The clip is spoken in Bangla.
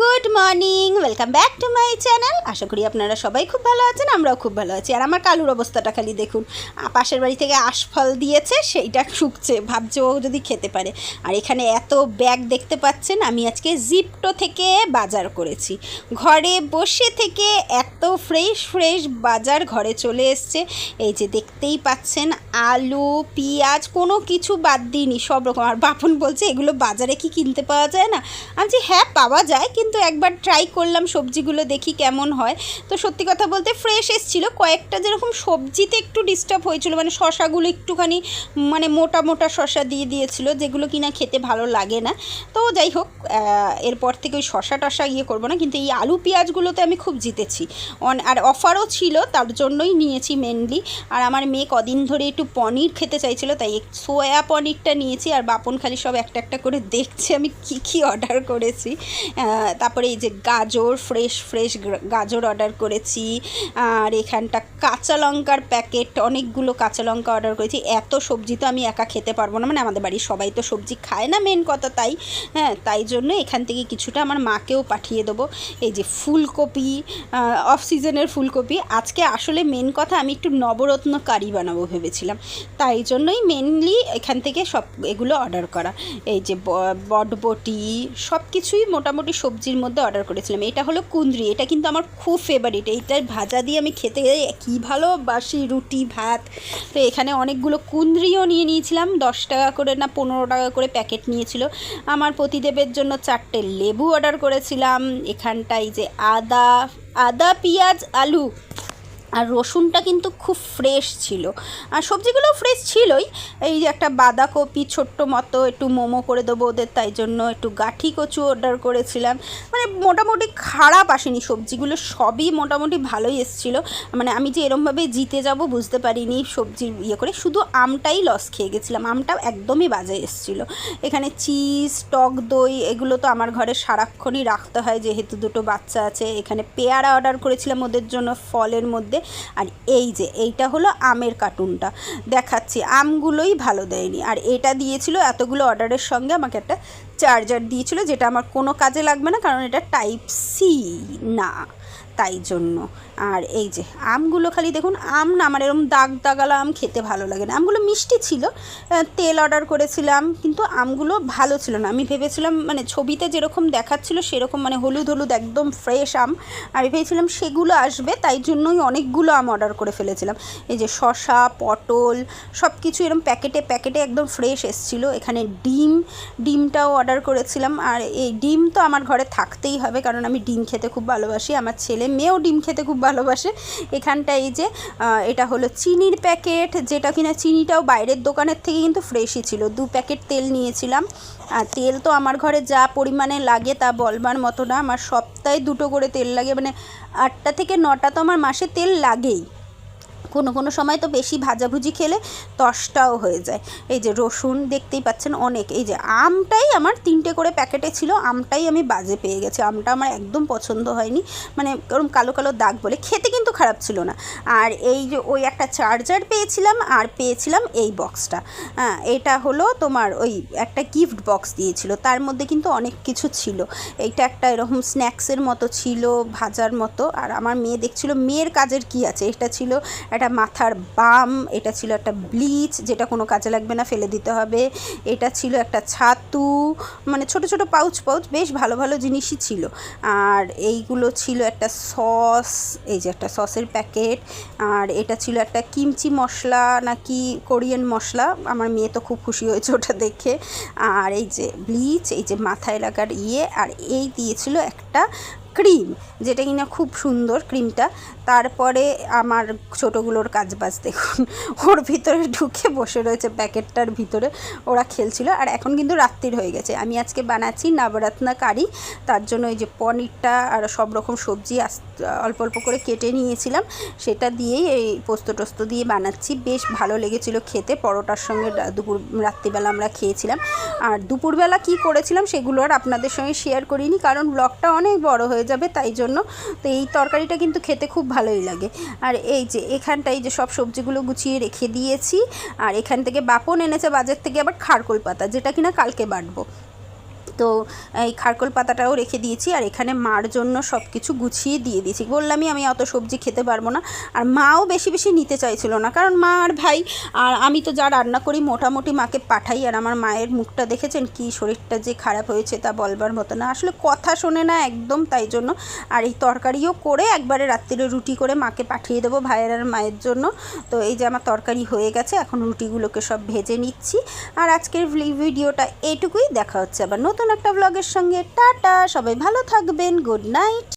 Good morning, welcome back to my channel. আশা করি আপনারা সবাই খুব ভালো আছেন, আমরাও খুব ভালো আছি। আর আমার কালুর অবস্থাটা খালি দেখুন পাশের বাড়ি থেকে আশফল দিয়েছে, সেইটা শুকছে, ভাবছে ও যদি খেতে পারে। আর এখানে এত ব্যাগ দেখতে পাচ্ছেন, আমি আজকে জিপটো থেকে বাজার করেছি। ঘরে বসে থেকে এত ফ্রেশ ফ্রেশ বাজার ঘরে চলে এসছে। এই যে দেখতেই পাচ্ছেন, আলু, পেঁয়াজ, কোনো কিছু বাদ দিইনি, সব রকম। আর বাপন বলছে, এগুলো বাজারে কি কিনতে পাওয়া যায় না? আমি বলছি হ্যাঁ পাওয়া যায়, কিন্তু একবার ট্রাই করলাম সবজিগুলো দেখি কেমন হয়। তো সত্যি কথা বলতে ফ্রেশ এসেছিল। কয়েকটা যেরকম সবজিতে একটু ডিস্টার্ব হয়েছিল মানে শশাগুলো একটুখানি মানে মোটা মোটা শশা দিয়ে দিয়েছিল, যেগুলো কিনা খেতে ভালো লাগে না। তো যাই হোক এরপর থেকে ওই শশা টশা ইয়ে করব না, কিন্তু এই আলু পেঁয়াজগুলোতে আমি খুব জিতেছি। অন- আর অফারও ছিল, তার জন্যই নিয়েছি মেনলি আর আমার মেয়ে কদিন ধরে একটু পনির খেতে চাইছিল, তাই সোয়া পনিরটা নিয়েছি, আর বাপন খালি সব একটা একটা করে দেখছে আমি কি কি অর্ডার করেছি। তারপরে এই যে গাজর ফ্রেশ ফ্রেশ গাজর অর্ডার করেছি। আর এখানটা কাঁচা লঙ্কার প্যাকেট অনেকগুলো কাঁচা লঙ্কা অর্ডার করেছি। এত সবজি তো আমি একা খেতে পারব না। মানে আমাদের বাড়ির সবাই তো সবজি খায় না মেন কথা তাই। হ্যাঁ তাই জন্য এখান থেকে কিছুটা আমার মাকেও পাঠিয়ে দেবো। এই যে ফুলকপি অফ সিজনের ফুলকপি। আজকে আসলে মেন কথা আমি একটু নবরত্ন কারি বানাবো ভেবেছিলাম। তাই জন্যই মেনলি এখান থেকে সব এগুলো অর্ডার করা। এই যে বটবটি সব কিছুই মোটামুটি সবজির মধ্যে অর্ডার করেছিলাম। এটা হলো কুন্দ্রি এটা কিন্তু আমার খুব ফেভারিট এইটার ভাজা দিয়ে আমি খেতে কী ভালোবাসি রুটি, ভাত। তো এখানে অনেকগুলো কুন্দ্রিও নিয়ে নিয়েছিলাম, দশ টাকা করে না পনেরো টাকা করে প্যাকেট নিয়েছিল। আমার প্রতিদেবের জন্য চারটে লেবু অর্ডার করেছিলাম। এখানটায় যে আদা আদা, পেঁয়াজ, আলু। আর রসুনটা কিন্তু খুব ফ্রেশ ছিল। আর সবজিগুলো ফ্রেশ ছিলই। এই যে একটা বাঁধাকপি ছোট্ট মতো একটু মোমো করে দেবো ওদের, তাই জন্য একটু গাঠি কচু অর্ডার করেছিলাম। মানে মোটামুটি খারাপ আসেনি, সবজিগুলো সবই মোটামুটি ভালোই এসেছিল। মানে আমি যে এরমভাবে জিতে যাব বুঝতে পারিনি সবজির ইয়ে করে, শুধু আমটাই লস খেয়ে গেছিলাম। আমটা একদমই বাজে এসেছিল। এখানে চিজ টক দই, এগুলো তো আমার ঘরে সারাক্ষণই রাখতে হয়, যেহেতু দুটো বাচ্চা আছে। এখানে পেয়ারা অর্ডার করেছিলাম ওদের জন্য ফলের মধ্যে। আর এই যে, এইটা হলো আমের কার্টুনটা। দেখাচ্ছি, আমগুলোই ভালো দেয়নি। আর এটা দিয়েছিল এতগুলো অর্ডারের সঙ্গে আমাকে একটা চার্জার দিয়েছিল, যেটা আমার কোনো কাজে লাগবে না, কারণ এটা টাইপ সি না। তাই জন্য। আর এই যে, আমগুলো খালি দেখুন, আম না আমার এরকম দাগ দাগালা আম খেতে ভালো লাগে না। আমগুলো মিষ্টি ছিল তেল অর্ডার করেছিলাম, কিন্তু আমগুলো ভালো ছিল না। আমি ভেবেছিলাম মানে ছবিতে যেরকম দেখাচ্ছিল, সেরকম মানে হলুদ হলুদ একদম ফ্রেশ আম। আমি ভেবেছিলাম সেগুলো আসবে, তাই জন্যই অনেকগুলো আম অর্ডার করে ফেলেছিলাম। এই যে শশা পটল সব কিছু এরকম প্যাকেটে প্যাকেটে একদম ফ্রেশ এসেছিল। এখানে ডিম, ডিমটাও অর্ডার করেছিলাম। আর এই ডিম তো আমার ঘরে থাকতেই হবে, কারণ আমি ডিম খেতে খুব ভালোবাসি। আমার ছেলে মেয়েও ডিম খেতে খুব ভালোবাসে। এখানটা এই যে এটা হলো চিনির প্যাকেট, যেটা কিনা চিনিটাও বাইরের দোকানের থেকে কিন্তু ফ্রেশই ছিল। দু প্যাকেট তেল নিয়েছিলাম। আর তেল তো আমার ঘরে যা পরিমাণে লাগে তা বলবার মতো না। আমার সপ্তাহে দুটো করে তেল লাগে। মানে আটটা থেকে নটা তো আমার মাসে তেল লাগেই। কোনো কোনো সময় তো বেশি ভাজাভুজি খেলে তসটাও হয়ে যায়। এই যে রসুন দেখতেই পাচ্ছেন অনেক। এই যে আমটাই আমার তিনটে করে প্যাকেটে ছিল, আমটাই আমি বাজে পেয়ে গেছি। আমটা আমার একদম পছন্দ হয়নি। মানে ওরকম কালো কালো দাগ বলে। খেতে কিন্তু খারাপ ছিল না। আর এই যে ওই একটা চার্জার পেয়েছিলাম, আর পেয়েছিলাম এই বক্সটা। হ্যাঁ এটা হলো তোমার ওই একটা গিফট বক্স দিয়েছিল। তার মধ্যে কিন্তু অনেক কিছু ছিল। এইটা একটা এরকম স্ন্যাক্সের মতো ছিল, ভাজার মতো। আর আমার মেয়ে দেখছিল, মেয়ের কাজের কি আছে? এটা ছিল একটা মাথার বাম, এটা ছিল একটা ব্লিচ যেটা কোনো কাজে লাগবে না, ফেলে দিতে হবে। এটা ছিল একটা ছাতু মানে ছোট ছোট পাউচ পাউচ বেশ ভালো ভালো জিনিসই ছিল। আর এইগুলো ছিল একটা সস, এই যে একটা সসের প্যাকেট। আর এটা ছিল একটা কিমচি মশলা, নাকি কোরিয়ান মশলা, আমার মেয়ে তো খুব খুশি হয়েছে ওটা দেখে। আর এই যে ব্লিচ, এই যে মাথায় লাগার ইয়ে আর এই দিয়েছিল একটা ক্রিম, যেটা কিনা খুব সুন্দর ক্রিমটা। তারপরে আমার ছোটোগুলোর কাজ বাজ দেখুন, ওর ভিতরে ঢুকে বসে রয়েছে প্যাকেটটার ভিতরে, ওরা খেলছিল। আর এখন কিন্তু রাত্রির হয়ে গেছে। আমি আজকে বানাচ্ছি নবরত্না কারি তার জন্য ওই যে পনিরটা আর সব রকম সবজি অল্প অল্প করে কেটে নিয়েছিলাম। সেটা দিয়েই এই পোস্ত টোস্ত দিয়ে বানাচ্ছি। বেশ ভালো লেগেছিল খেতে। পরোটার সঙ্গে দুপুর, রাত্রিবেলা আমরা খেয়েছিলাম। আর দুপুরবেলা কি করেছিলাম, সেগুলো আর আপনাদের সঙ্গে শেয়ার করিনি, কারণ ব্লগটা অনেক বড় হয়ে যাবে, তাই জন্য তো এই তরকারিটা কিন্তু খেতে খুব ভালোই লাগে। আর এই যে এখানটাই যে সব সবজিগুলো গুছিয়ে রেখে দিয়েছি, আর এখান থেকে বাপন এনেছে বাজার থেকে আবার খারকোল পাতা, যেটা কিনা কালকে বাটবো। তো এই খারকোল পাতাটাও রেখে দিয়েছি আর এখানে মার জন্য সব কিছু গুছিয়ে দিয়ে দিয়েছি। বললামই আমি অত সবজি খেতে পারব না। আর মাও বেশি বেশি নিতে চাইছিল না। কারণ মা আর ভাই, আর আমি তো যা রান্না করি মোটামুটি মাকে পাঠাই। আর আমার মায়ের মুখটা দেখেছেন কি শরীরটা যে খারাপ হয়েছে তা বলবার মতো না। আসলে কথা শোনে না একদম তাই জন্য। আর এই তরকারিও করে একবারে রাত্রিরে রুটি করে মাকে পাঠিয়ে দেবো ভাইয়ের আর মায়ের জন্য। তো এই যে আমার তরকারি হয়ে গেছে, এখন রুটিগুলোকে সব ভেজে নিচ্ছি। আর আজকের ভিডিওটা এইটুকুই দেখা হচ্ছে আবার নতুন একটা ব্লগের সঙ্গে। টাটা সবাই ভালো থাকবেন গুড নাইট